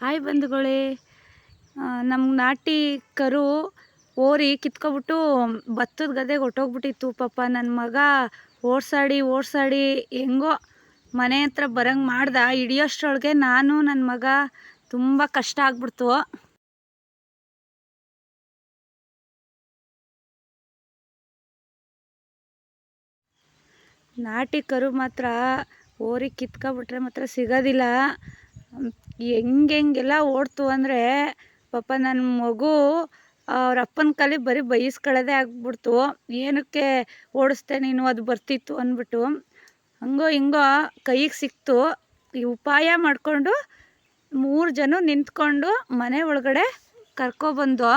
Hi ಬಂಧುಗಳೇ. ನಮ್ಮ ನಾಟಿ ಕರು ಓರಿ ಕಿತ್ಕೊಬಿಟ್ಟು ಭತ್ತದ ಗದ್ದೆಗೆ ಹೊಟ್ಟೋಗ್ಬಿಟ್ಟಿತ್ತು ಪಾಪ. ನನ್ನ ಮಗ ಓಡ್ಸಾಡಿ ಓಡ್ಸಾಡಿ ಹೆಂಗೋ ಮನೆ ಹತ್ರ ಬರಂಗೆ ಮಾಡ್ದ. ಹಿಡಿಯೋಷ್ಟ್ರೊಳಗೆ ನಾನು ನನ್ನ ಮಗ ತುಂಬ ಕಷ್ಟ ಆಗ್ಬಿಡ್ತು. ನಾಟಿ ಕರು ಮಾತ್ರ ಓರಿ ಕಿತ್ಕೊಬಿಟ್ರೆ ಮಾತ್ರ ಸಿಗೋದಿಲ್ಲ. ಹೆಂಗೆ ಹೆಂಗೆಲ್ಲ ಓಡ್ತು ಅಂದರೆ ಪಾಪ ನನ್ನ ಮಗು ಅವ್ರ ಅಪ್ಪನ ಕಲಿ ಬರೀ ಬೈಸ್ಕೊಳ್ಳೋದೇ ಆಗ್ಬಿಡ್ತು. ಏನಕ್ಕೆ ಓಡಿಸ್ದೆ ನೀನು? ಅದು ಬರ್ತಿತ್ತು ಅಂದ್ಬಿಟ್ಟು ಹಂಗೋ ಹಿಂಗೋ ಕೈಗೆ ಸಿಕ್ತು. ಈ ಉಪಾಯ ಮಾಡಿಕೊಂಡು ಮೂರು ಜನ ನಿಂತ್ಕೊಂಡು ಮನೆ ಒಳಗಡೆ ಕರ್ಕೊಬಂದು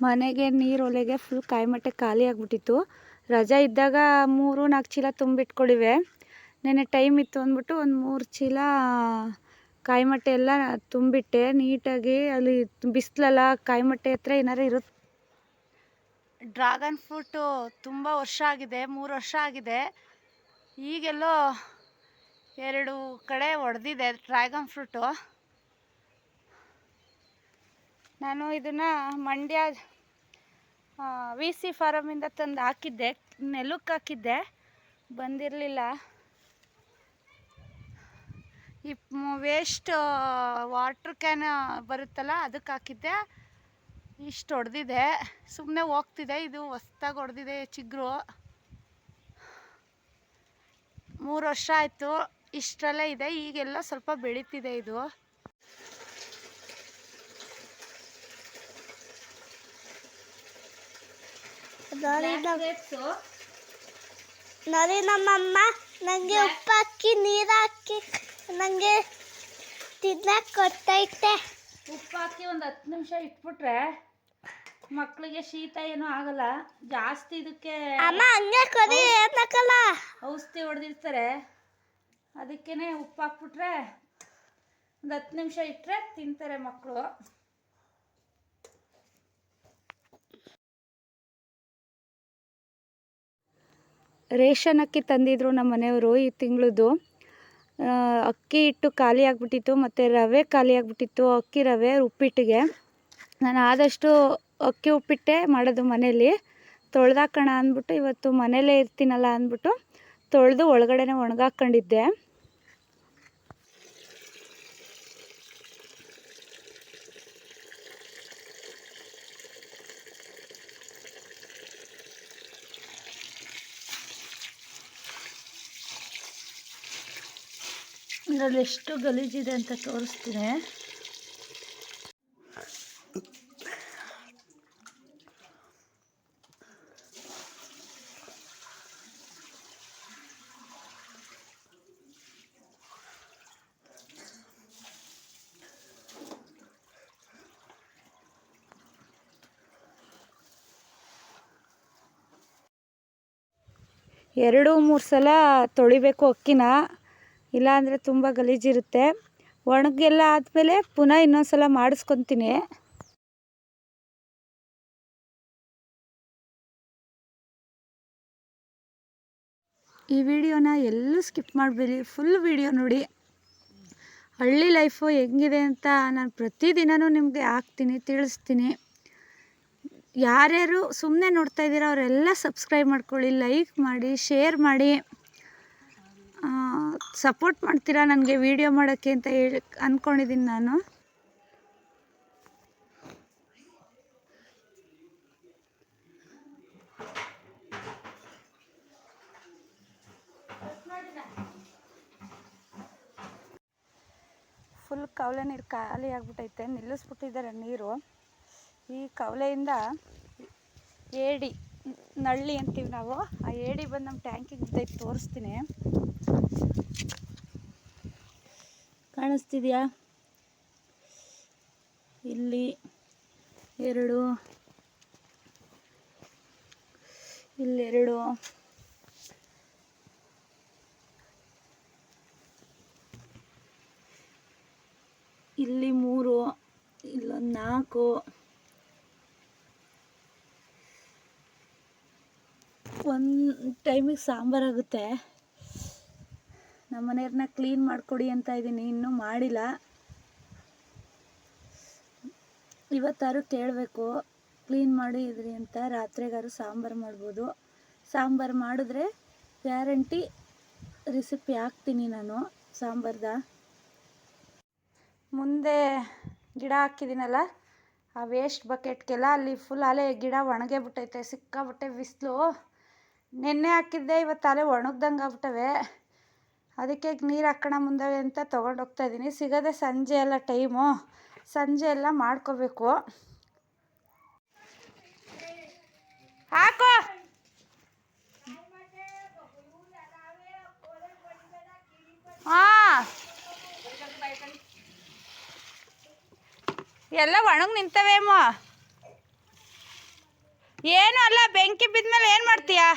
ಮನೆಗೆ ನೀರು ಒಲೆಗೆ ಫುಲ್ ಕಾಯಿಮಟ್ಟೆ ಖಾಲಿ ಆಗಿಬಿಟ್ಟಿತ್ತು. ರಜಾ ಇದ್ದಾಗ ಮೂರು ನಾಲ್ಕು ಚೀಲ ತುಂಬಿಟ್ಕೊಂಡಿವೆ ನೆನ್ನೆ ಟೈಮ್ ಇತ್ತು ಅಂದ್ಬಿಟ್ಟು ಒಂದು ಮೂರು ಚೀಲ ಕಾಯಿಮಟ್ಟೆ ಎಲ್ಲ ತುಂಬಿಟ್ಟೆ. ನೀಟಾಗಿ ಅಲ್ಲಿ ಬಿಸಿಲಲ್ಲ ಕಾಯಿಮಟ್ಟೆ ಹತ್ರ ಏನಾರು ಇರುತ್ತೆ ಡ್ರಾಗನ್ ಫ್ರೂಟು ತುಂಬ ವರ್ಷ ಆಗಿದೆ, ಮೂರು ವರ್ಷ ಆಗಿದೆ. ಈಗೆಲ್ಲೋ ಎರಡು ಕಡೆ ಒಡೆದಿದೆ ಡ್ರ್ಯಾಗನ್ ಫ್ರೂಟು. ನಾನು ಇದನ್ನು ಮಂಡ್ಯ ವಿ ಸಿ ಫಾರಮಿಂದ ತಂದು ಹಾಕಿದ್ದೆ. ನೆಲಕ್ಕೆ ಹಾಕಿದ್ದೆ. ಬಂದಿರಲಿಲ್ಲ. ಈ ವೇಸ್ಟ್ ವಾಟ್ರ್ ಕ್ಯಾನ್ ಬರುತ್ತಲ್ಲ ಅದಕ್ಕೆ ಹಾಕಿದ್ದೆ. ಇಷ್ಟು ಹೊಡೆದಿದೆ ಸುಮ್ಮನೆ ಹೋಗ್ತಿದೆ. ಇದು ಹೊಸ್ದಾಗಿ ಹೊಡೆದಿದೆ ಚಿಗ್ರು. ಮೂರು ವರ್ಷ ಆಯಿತು. ಇಷ್ಟರಲ್ಲೇ ಇದೆ. ಈಗೆಲ್ಲ ಸ್ವಲ್ಪ ಬೆಳೀತಿದೆ ಇದು. ನೋಡಿ ನಮ್ಮಮ್ಮ ನನಗೆ ಉಪ್ಪು ಹಾಕಿ ನೀರು ಹಾಕಿ ನನಗೆ ತಿನ್ನಕ್ಕೆ ಕೊಟ್ಟೈತೆ. ಉಪ್ಪು ಹಾಕಿ ಒಂದು ಹತ್ತು ನಿಮಿಷ ಇಟ್ಬಿಟ್ರೆ ಮಕ್ಕಳಿಗೆ ಶೀತ ಏನು ಆಗಲ್ಲ. ಜಾಸ್ತಿ ಇದಕ್ಕೆ ಅಮ್ಮ ಹಂಗೆ ಕೊಡಿ ಏನಕ್ಕಲ್ಲ ಔಷಧಿ ಹೊಡೆದಿರ್ತಾರೆ. ಅದಕ್ಕೇನೆ ಉಪ್ಪು ಹಾಕ್ಬಿಟ್ರೆ ಒಂದು ಹತ್ತು ನಿಮಿಷ ಇಟ್ಟರೆ ತಿಂತಾರೆ ಮಕ್ಕಳು ರೇಷನ್ ಅಕ್ಕಿ ತಂದಿದ್ರು ನಮ್ಮ ಮನೆಯವರು ಈ ತಿಂಗಳದ್ದು ಅಕ್ಕಿ ಹಿಟ್ಟು ಖಾಲಿ ಆಗಿಬಿಟ್ಟಿತ್ತು ಮತ್ತು ರವೆ ಖಾಲಿ ಆಗಿಬಿಟ್ಟಿತ್ತು ಅಕ್ಕಿ ರವೆ ಉಪ್ಪಿಟ್ಟಿಗೆ. ನಾನು ಆದಷ್ಟು ಅಕ್ಕಿ ಉಪ್ಪಿಟ್ಟೆ ಮಾಡೋದು ಮನೇಲಿ ತೊಳೆದಾಕೋಣ ಅಂದ್ಬಿಟ್ಟು ಇವತ್ತು ಮನೇಲೇ ಇರ್ತೀನಲ್ಲ ಅಂದ್ಬಿಟ್ಟು ತೊಳೆದು ಒಳಗಡೆನೇ ಒಣಗಾಕೊಂಡಿದ್ದೆ. ಇದರಲ್ಲಿ ಎಷ್ಟು ಗಲೀಜಿದೆ ಅಂತ ತೋರಿಸ್ತೀನಿ. ಎರಡು ಮೂರು ಸಲ ತೊಳಿಬೇಕು ಅಕ್ಕಿನ. ಇಲ್ಲಾಂದರೆ ತುಂಬ ಗಲೀಜಿರುತ್ತೆ. ಒಣಗೆಲ್ಲ ಆದಮೇಲೆ ಪುನಃ ಇನ್ನೊಂದು ಸಲ ಮಾಡಿಸ್ಕೊತೀನಿ. ಈ ವಿಡಿಯೋನ ಎಲ್ಲೂ ಸ್ಕಿಪ್ ಮಾಡಬೇಡಿ ಫುಲ್ ವಿಡಿಯೋ ನೋಡಿ. ಹಳ್ಳಿ ಲೈಫು ಹೆಂಗಿದೆ ಅಂತ ನಾನು ಪ್ರತಿದಿನವೂ ನಿಮಗೆ ಹಾಕ್ತೀನಿ, ತಿಳಿಸ್ತೀನಿ. ಯಾರ್ಯಾರು ಸುಮ್ಮನೆ ನೋಡ್ತಾ ಇದ್ದೀರೋ ಅವರೆಲ್ಲ ಸಬ್ಸ್ಕ್ರೈಬ್ ಮಾಡ್ಕೊಳ್ಳಿ ಲೈಕ್ ಮಾಡಿ ಶೇರ್ ಮಾಡಿ. ಸಪೋರ್ಟ್ ಮಾಡ್ತೀರಾ ನನಗೆ ವಿಡಿಯೋ ಮಾಡೋಕ್ಕೆ ಅಂತ ಹೇಳಿ ಅಂದ್ಕೊಂಡಿದ್ದೀನಿ ನಾನು. ಫುಲ್ ಕವಲೆ ನೀರು ಖಾಲಿ ಆಗಿಬಿಟ್ಟೈತೆ ನಿಲ್ಲಿಸ್ಬಿಟ್ಟಿದ್ದಾರೆ ನೀರು. ಈ ಕವಲೆಯಿಂದ ಏಡಿ ನಳ್ಳಿ ಅಂತೀವಿ ನಾವು. ಆ ಏಡಿ ಬಂದು ನಮ್ಮ ಟ್ಯಾಂಕಿಗೆ ತೋರಿಸ್ತೀನಿ. ಕಾಣಿಸ್ತಿದೆಯಾ? ಇಲ್ಲಿ ಎರಡು. ಇಲ್ಲೆರಡು ಇಲ್ಲಿ ಮೂರು ಇಲ್ಲೊಂದು ನಾಲ್ಕು ಒಂದು ಟೈಮಿಗೆ ಸಾಂಬಾರಾಗುತ್ತೆ ನಮ್ಮ ಮನೆಯವ್ರನ್ನ ಕ್ಲೀನ್ ಮಾಡಿಕೊಡಿ ಅಂತ ಇದ್ದೀನಿ ಇನ್ನೂ ಮಾಡಿಲ್ಲ. ಇವತ್ತಾರು ಕೇಳಬೇಕು ಕ್ಲೀನ್ ಮಾಡಿ ಇದ್ರಿ ಅಂತ ರಾತ್ರಿಗಾರು ಸಾಂಬಾರು ಮಾಡ್ಬೋದು. ಸಾಂಬಾರು ಮಾಡಿದ್ರೆ ಗ್ಯಾರಂಟಿ ರೆಸಿಪಿ ಹಾಕ್ತೀನಿ ನಾನು ಸಾಂಬಾರ್ದ. ಮುಂದೆ ಗಿಡ ಹಾಕಿದ್ದೀನಲ್ಲ, ಆ ವೇಸ್ಟ್ ಬಕೆಟ್ಗೆಲ್ಲ ಅಲ್ಲಿ ಫುಲ್ ಅಲೆ ಗಿಡ ಒಣಗೇ ಬಿಟ್ಟೈತೆ ಸಿಕ್ಕಾಬಿಟ್ಟೆ ಬಿಸಿಲು. ನೆನ್ನೆ ಹಾಕಿದ್ದೆ, ಇವತ್ತು ತಲೆ ಒಣಗ್ದಂಗೆ ಆಗ್ಬಿಟ್ಟವೆ. ಅದಕ್ಕೆ ನೀರು ಹಾಕೋಣ ಮುಂದವೆ ಅಂತ ತೊಗೊಂಡು ಹೋಗ್ತಾ ಇದ್ದೀನಿ ಸಿಗೋದೆ ಸಂಜೆ ಎಲ್ಲ ಟೈಮು ಸಂಜೆ ಎಲ್ಲ ಮಾಡ್ಕೋಬೇಕು. ಹಾಕೋ. ಹಾಂ. ಎಲ್ಲ ಒಣಗಿ ನಿಂತವೇಮೋ ಏನು ಅಲ್ಲ, ಬೆಂಕಿ ಬಿದ್ಮೇಲೆ ಏನು ಮಾಡ್ತೀಯಾ?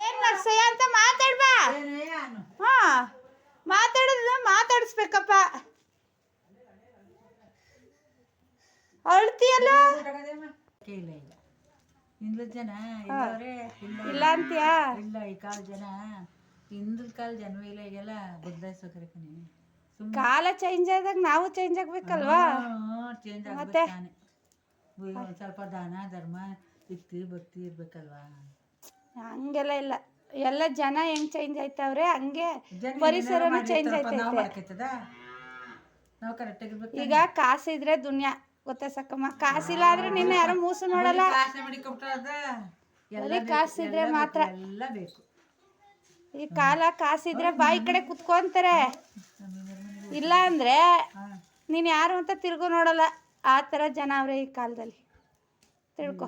ಏನ್ ನರ್ಸಯ್ಯ ಅಂತ ಮಾತಾಡ್ಬಾ? ಹಾ ಮಾತಾಡಿದ್ರೆ ಮಾತಾಡಿಸ್ಬೇಕಪ್ಪ. ಅಳ್ತೀಯಲ್ಲ? ಇಲ್ಲ ಇಲ್ಲ. ಹಿಂದ್ಲ ಜನ ಇಲ್ಲ ಅಂತೀಯ? ಇಲ್ಲ ಈ ಕಾಲ ಜನ. ಹಿಂದಲ ಕಾಲ ಜನವೇ ಇಲ್ಲ ಈಗೆಲ್ಲ ಬದಲಾಯಿಸೋಕ್ರೆ ಕಣೆ. ಕಾಲ ಚೇಂಜ್ ಆದಾಗ ನಾವು ಚೇಂಜ್ ಆಗ್ಬೇಕಲ್ವಾ? ಚೇಂಜ್ ಮತ್ತೆ? ಒಂದ್ ಸ್ವಲ್ಪ ದಾನ ಧರ್ಮ ಇತ್ತು ಭಕ್ತಿ ಇರ್ಬೇಕಲ್ವಾ? ಹಂಗೆಲ್ಲ ಇಲ್ಲ. ಎಲ್ಲ ಜನ ಹೆಂಗ್ ಚೇಂಜ್ ಆಯ್ತವ್ರೆ ಹಂಗೆ ಪರಿಸರ ಪರಿಸರನೂ ಚೇಂಜ್ ಆಯ್ತೈತೆ. ನಾವು ಕರೆಕ್ಟಾಗಿ ಇರ್ಬೇಕು ಈಗ ಕಾಸಿದ್ರೆ ದುನಿಯಾ ಗೊತ್ತಾ ಸಕ್ಕಮ್ಮ ಕಾಸಿಲ್ಲ ಆದ್ರೆ ನಿನ್ನ ಯಾರು ಮೂಸು ನೋಡಲ್ಲ. ಕಾಸೆ ಕಾಸು ಎಲ್ಲ ಕಾಸಿದ್ರೆ ಮಾತ್ರ. ಎಲ್ಲ ಬೇಕು. ಈ ಕಾಲ ಕಾಸಿದ್ರೆ ಬಾಯಿ ಕಡೆ ಕುತ್ಕೊಂತಾರೆ. ಇಲ್ಲ ಅಂದ್ರೆ ನೀನ್ ಯಾರು ಅಂತ ತಿರ್ಗು ನೋಡಲ್ಲ. ಆ ಥರ ಜನ ಅವ್ರೆ ಈ ಕಾಲದಲ್ಲಿ. ತಿಳ್ಕೊ.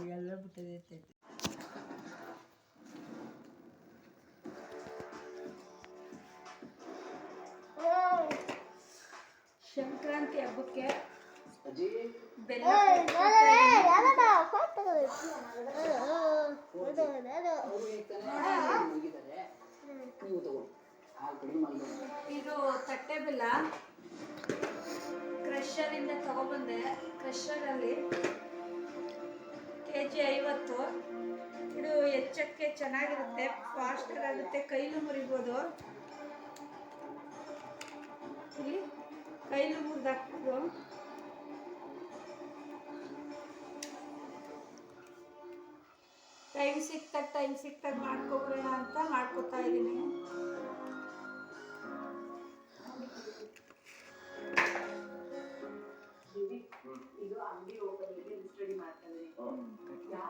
ಸಂಕ್ರಾಂತಿ ಹಬ್ಬಕ್ಕೆ ಬೆಲ್ಲ ಇದು ತಟ್ಟೆ ಬೆಲ್ಲ. ಕ್ರಷರಿಂದ ತಗೊಬಂದೆ. ಕ್ರಷರಲ್ಲಿ ಕೆ ಜಿ ಐವತ್ತು. ಇದು ಹೆಚ್ಚಕ್ಕೆ ಚೆನ್ನಾಗಿರುತ್ತೆ, ಫಾಸ್ಟರ್ ಆಗುತ್ತೆ, ಕೈಲೂ ಮುರಿಬೋದು. ಇಲ್ಲಿ ಕೈಲೂ ಮುರಿದಾಕ್ಬೋದು ಟೈಮ್ ಸಿಕ್ತಾಗ ಟೈಮ್ ಸಿಕ್ತಾಗ ಮಾಡ್ಕೊಬೋಣ ಅಂತ ಮಾಡ್ಕೊತಾ ಇದ್ದೀನಿ.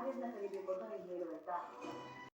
ありがとうございました。